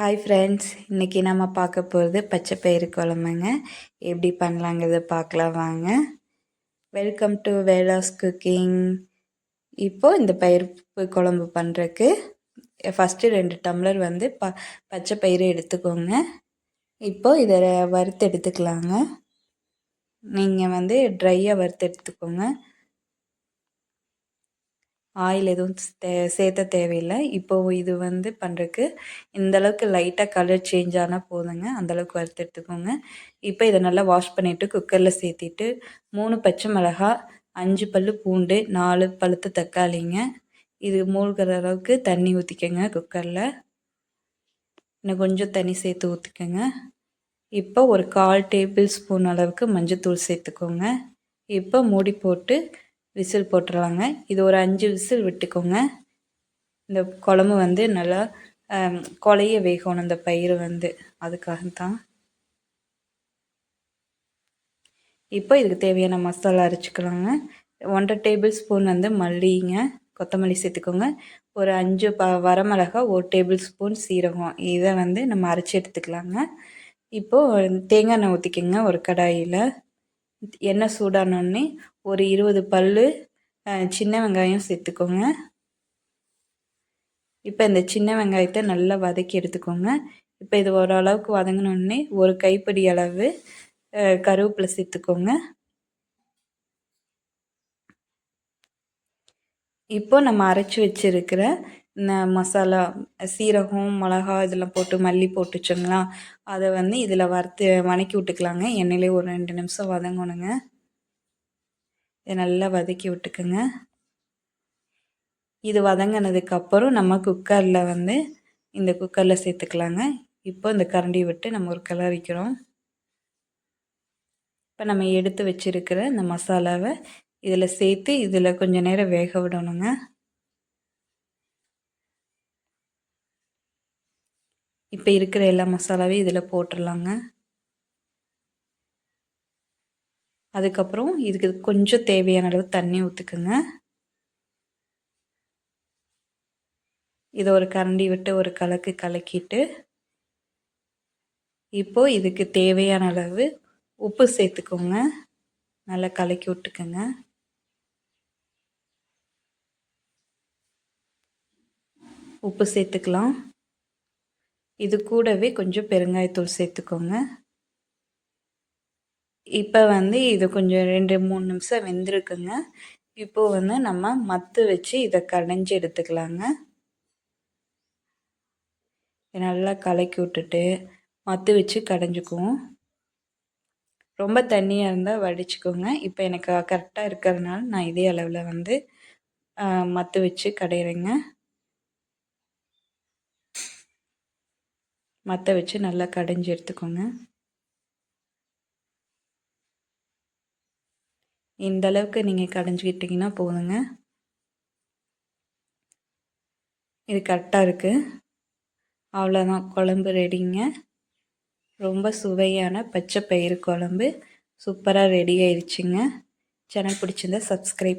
Hi friends இன்றைக்கி நம்ம பார்க்க போகிறது பச்சை பயிறு குழம்புங்க. எப்படி பண்ணலாங்கிறத பார்க்கலாம் வாங்க. வெல்கம் டு வேலாஸ் குக்கிங் இப்போது இந்த பயிர்ப்பு குழம்பு பண்ணுறக்கு ஃபஸ்ட்டு ரெண்டு டம்ளர் வந்து ப பச்சை பயிறு எடுத்துக்கோங்க. இப்போது இதை வறுத்து எடுத்துக்கலாங்க. நீங்கள் வந்து ட்ரையாக வறுத்து எடுத்துக்கோங்க. ஆயில் எதுவும் தே சேர்த்த தேவையில்லை. இப்போது இது வந்து பண்ணுறக்கு இந்தளவுக்கு லைட்டாக கலர் சேஞ்ச் ஆனால் போதுங்க. அந்தளவுக்கு வறுத்து எடுத்துக்கோங்க. இப்போ இதை நல்லா வாஷ் பண்ணிவிட்டு குக்கரில் சேர்த்திட்டு மூணு பச்சை மிளகா அஞ்சு பல் பூண்டு நாலு பழுத்த தக்காளிங்க. இது மூழ்கிற அளவுக்கு தண்ணி ஊற்றிக்கோங்க குக்கரில் இன்னும் கொஞ்சம் தண்ணி சேர்த்து ஊற்றிக்கோங்க இப்போ ஒரு கால் டேபிள் ஸ்பூன் அளவுக்கு மஞ்சத்தூள் சேர்த்துக்கோங்க. இப்போ மூடி போட்டு விசில் போட்டுருவாங்க இது ஒரு அஞ்சு விசில் விட்டுக்கோங்க. இந்த குழம்பு வந்து நல்லா கொலைய வேகணும். இந்த பயிர் வந்து அதுக்காக தான் இப்போ இதுக்கு தேவையான மசாலா அரைச்சிக்கலாங்க. ஒன்றரை டேபிள் ஸ்பூன் வந்து மல்லிங்க. கொத்தமல்லி சேர்த்துக்கோங்க. ஒரு அஞ்சு ப வரமிளகா ஒரு டேபிள் ஸ்பூன் சீரகம். இதை வந்து நம்ம அரைச்சி எடுத்துக்கலாங்க. இப்போது தேங்காய் எண்ணெய் ஊற்றிக்கோங்க ஒரு கடாயில். எண்ணெய் சூடானோடனே ஒரு இருபது பல் சின்ன வெங்காயம் சேர்த்துக்கோங்க. இப்போ இந்த சின்ன வெங்காயத்தை நல்லா வதக்கி எடுத்துக்கோங்க. இப்போ இது ஓரளவுக்கு வதங்கினோடனே ஒரு கைப்பிடி அளவு கருவேப்பிலை சேர்த்துக்கோங்க. இப்போ நம்ம அரைச்சி வச்சுருக்கிற மசாலா சீரகம் மிளகா இதெல்லாம் போட்டு மல்லி போட்டு வச்சோங்களா அதை வந்து இதில் வறுத்து வணக்கி விட்டுக்கலாங்க. எண்ணெயிலே ஒரு ரெண்டு நிமிஷம் வதங்கணுங்க. இதை நல்லா வதக்கி விட்டுக்குங்க. இது வதங்கினதுக்கப்புறம் நம்ம குக்கரில் வந்து இந்த குக்கரில் சேர்த்துக்கலாங்க. இப்போ இந்த கரண்டி விட்டு நம்ம ஒரு கிளறிக்கிறோம் இப்போ நம்ம எடுத்து வச்சுருக்கிற இந்த மசாலாவை இதில் சேர்த்து இதில் கொஞ்சம் நேரம் வேக விடணுங்க. இப்போ இருக்கிற எல்லா மசாலாவையும் இதில் போட்டுடலாங்க அதுக்கப்புறம் இதுக்கு கொஞ்சம் தேவையான அளவு தண்ணி ஊற்றுக்குங்க இதை ஒரு கரண்டி விட்டு ஒரு கலக்கு கலக்கிட்டு இப்போது இதுக்கு தேவையான அளவு உப்பு சேர்த்துக்கோங்க. நல்லா கலக்கி விட்டுக்கோங்க. உப்பு சேர்த்துக்கலாம். இது கூடவே கொஞ்சம் பெருங்காயத்தூள் சேர்த்துக்கோங்க. இப்போ வந்து இது கொஞ்சம் ரெண்டு மூணு நிமிஷம் வெந்திருக்குங்க. இப்போது வந்து நம்ம மத்து வச்சு இதை கடைஞ்சி எடுத்துக்கலாங்க. நல்லா கலக்கி விட்டுட்டு மத்து வச்சு கடைஞ்சிக்குவோம். ரொம்ப தண்ணியாக இருந்தால் வடிச்சுக்கோங்க. இப்போ எனக்கு கரெக்டாக இருக்கிறதுனால நான் இதே அளவில் வந்து மத்து வச்சு கடையிறேங்க. மற்ற வச்சு நல்லா கடைஞ்சி எடுத்துக்கோங்க. இந்த அளவுக்கு நீங்கள் கடைஞ்சிக்கிட்டிங்கன்னா போதுங்க. இது கரெக்டாக இருக்குது அவ்வளோதான் குழம்பு ரெடிங்க. ரொம்ப சுவையான பச்சை பயிறு குழம்பு. சூப்பராக ரெடி ஆயிடுச்சுங்க சேனல் பிடிச்சிருந்தா சப்ஸ்கிரைப்